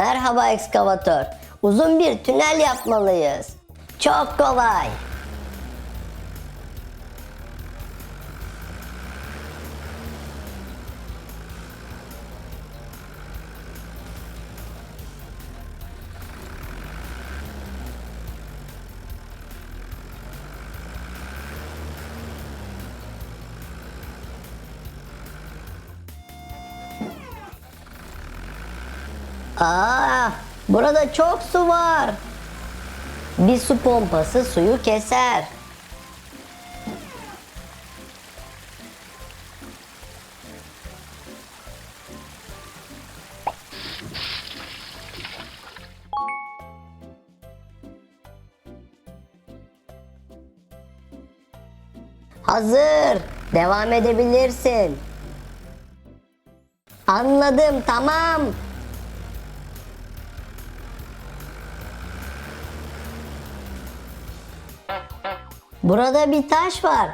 Merhaba ekskavatör. Uzun bir tünel yapmalıyız. Çok kolay. Aa, burada çok su var. Bir su pompası suyu keser. Hazır. Devam edebilirsin. Anladım, tamam. Burada bir taş var.